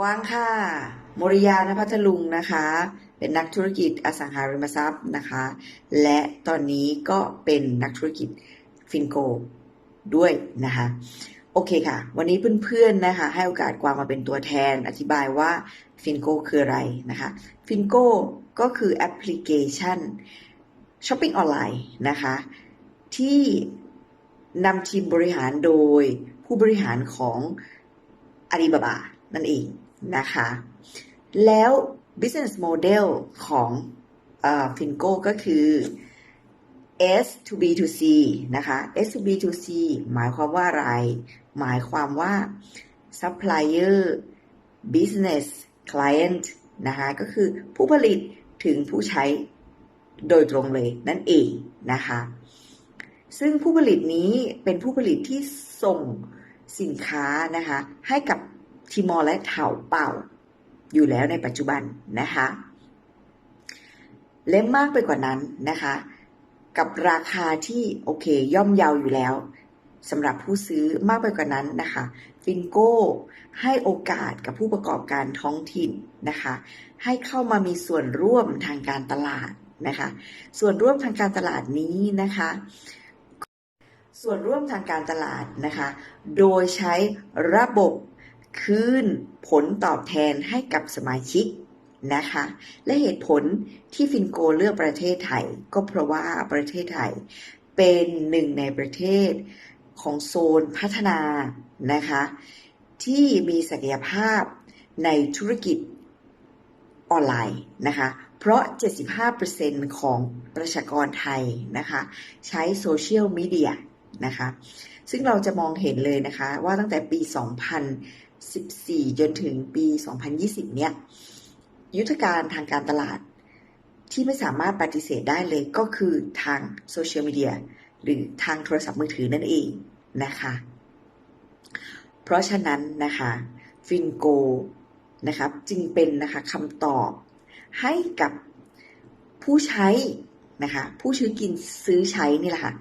กว้างค่ะมริยานพัทลุงนะคะ เป็นนักธุรกิจอสังหาริมทรัพย์นะคะ และตอนนี้ก็เป็นนักธุรกิจฟินโกด้วยนะคะ โอเคค่ะ วันนี้เพื่อนๆนะคะ ให้โอกาสกวางมาเป็นตัวแทนอธิบายว่าฟินโกคืออะไรนะคะฟินโกก็คือแอปพลิเคชันช้อปปิ้งออนไลน์นะคะ ที่นำทีมบริหารโดยผู้บริหารของอาลีบาบา นั่นเองนะคะ แล้ว business model ของฟินโก้ก็คือ S to B to C นะคะ S to B to C หมายความว่าอะไร หมายความว่า supplier business client นะคะก็คือผู้ผลิตถึงผู้ใช้โดยตรงเลยนั่นเองนะคะ ซึ่งผู้ผลิตนี้เป็นผู้ผลิตที่ส่งสินค้านะคะให้กับ ทีมอร์และเถาเป่า อยู่แล้วในปัจจุบันนะคะและมากไปกว่านั้นนะคะ กับราคาที่โอเคย่อมเยาวอยู่แล้วสำหรับผู้ซื้อมากไปกว่านั้นนะคะฟินโก้ให้โอกาสกับผู้ประกอบการท้องถิ่นนะคะ ให้เข้ามามีส่วนร่วมทางการตลาดนะคะ ส่วนร่วมทางการตลาดนี้นะคะ ส่วนร่วมทางการตลาดนะคะ โดยใช้ระบบ คืนผลตอบแทนให้กับสมาชิกนะคะ และเหตุผลที่ฟินโกเลือกประเทศไทย ก็เพราะว่าประเทศไทย เป็นหนึ่งในประเทศของโซนพัฒนานะคะ ที่มีศักยภาพในธุรกิจออนไลน์นะคะ เพราะ 75%ของประชากรไทยนะคะ ใช้โซเชียลมีเดียนะคะ ซึ่งเราจะมองเห็นเลยนะคะว่าตั้งแต่ปี 2014 จนถึงปี 2020 เนี่ย ยุทธการทางการตลาดที่ไม่สามารถปฏิเสธได้เลยก็คือทางโซเชียลมีเดียหรือทางโทรศัพท์มือถือนั่นเองนะคะ เพราะฉะนั้นนะคะฟินโกนะครับจึงเป็นนะคะคำตอบให้กับผู้ใช้นะคะผู้ซื้อกินซื้อใช้นี่แหละค่ะ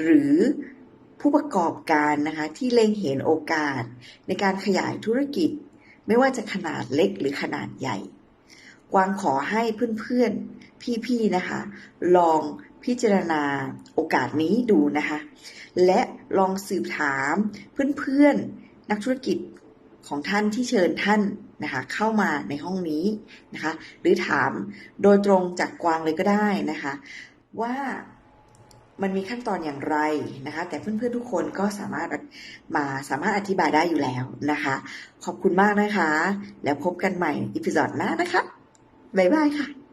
หรือ ผู้ประกอบการนะคะที่เล็งเห็นโอกาส ในการขยายธุรกิจ ไม่ว่าจะขนาดเล็กหรือขนาดใหญ่ กวางขอให้เพื่อนๆ พี่ๆนะคะ ลองพิจารณาโอกาสนี้ดูนะคะ และลองสืบถามเพื่อนๆ นักธุรกิจของท่านที่เชิญท่านนะคะเข้ามาในห้องนี้นะคะ หรือถามโดยตรงจากกวางเลยก็ได้นะคะ ว่า มันมีขั้นตอนอย่างไรนะคะ แต่เพื่อนๆทุกคนก็สามารถมาสามารถอธิบายได้อยู่แล้วนะคะ ขอบคุณมากนะคะ แล้วพบกันใหม่อีพิซอดหน้านะคะ บ๊ายบายค่ะ